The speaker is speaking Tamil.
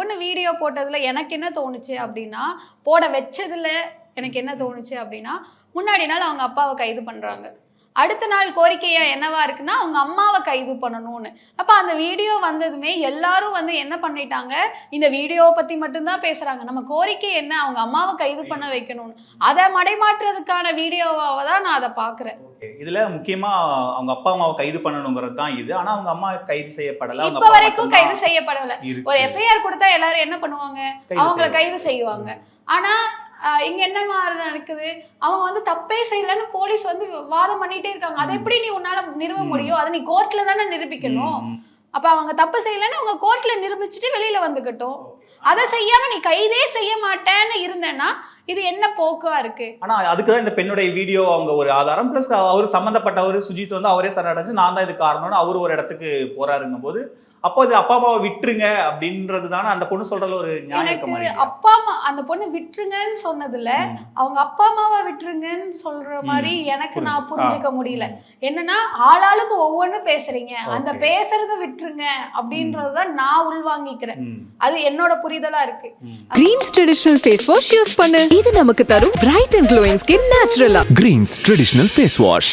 பொண்ணு வீடியோ போட்டதில் எனக்கு என்ன தோணுச்சு அப்படின்னா போட வச்சதில் எனக்கு என்ன தோணுச்சு அப்படின்னா முன்னாடி நாள் அவங்க அப்பாவை கைது பண்ணுறாங்க அடுத்த நாள் கோரிக்கையா என்னவா இருக்குன்னா அவங்க அம்மாவை கைது பண்ணணும்னு. அப்ப அந்த வீடியோ வந்ததுமே எல்லாரும் வந்து என்ன பண்ணிட்டாங்க? இந்த வீடியோவை பத்தி மட்டும்தான் பேசுறாங்க. நம்ம கோரிக்கை என்ன? அவங்க அம்மாவை கைது பண்ண வைக்கணும்னு. அதை மடைமாற்றுறதுக்கான வீடியோவாக தான் நான் அதை பாக்குறேன். இதுல முக்கியமா அவங்க அப்பா அம்மாவை கைது பண்ணணுங்கிறது தான் இது. ஆனா அவங்க அம்மா கைது செய்யப்படல. இப்ப வரைக்கும் கைது செய்யப்படவில்லை இருக்கு. ஒரு எஃப்ஐஆர் கொடுத்தா எல்லாரும் என்ன பண்ணுவாங்க? அவங்கள. கைது செய்வாங்க. ஆனா இங்க என்ன மாதிரி நடக்குது? அவங்க வந்து தப்பே செய்யலன்னு போலீஸ் வந்து வாதம் பண்ணிட்டே இருக்காங்க. அதை எப்படி நீ உன்னால நிறுவ. முடியும்? அதை நீ கோர்ட்ல தானே நிரூபிக்கணும். அப்ப அவங்க தப்பு செய்யலன்னு அவங்க கோர்ட்ல நிரூபிச்சுட்டு வெளியில வந்துக்கட்டும். அதை செய்யாம நீ கைதே செய்ய மாட்டேன்னு இருந்தேன்னா இது என்ன போக்கா இருக்கு? ஆனா அதுக்கு தான் இந்த பெண்ணுடைய வீடியோ அவங்க ஒரு ஆதாரம். பிளஸ் அவர் சம்பந்தப்பட்டவர் சுஜித் வந்து அவரே சரணடைஞ்சு நான் தான் இது காரணம்னு அவர் ஒரு இடத்துக்கு போறாருங்கும் போது அப்போ இது அப்பா அம்மாவை விட்டுருங்க அப்படின்றது தானே அந்த பொண்ணு சொல்றதுல ஒரு எனக்கு அப்பா அம்மா அந்த பொண்ணு விட்டுருங்கன்னு சொன்னதுல அவங்க அப்பா அம்மாவை விட்டுருங்கன்னு சொல்ற மாதிரி எனக்கு நான் புரிஞ்சுக்க முடியல. என்னன்னா ஆளாளுக்கு ஒவ்வொன்றும் பேசுறீங்க. அந்த. பேசுறத விட்டுருங்க அப்படின்றதுதான் நான் உள்வாங்கிக்கிறேன். அது என்னோட புரிதலா இருக்கு. Greens traditional face wash use பண்ணு. ഇത് നമുക്ക് തരും bright and glowing skin natural greens traditional face wash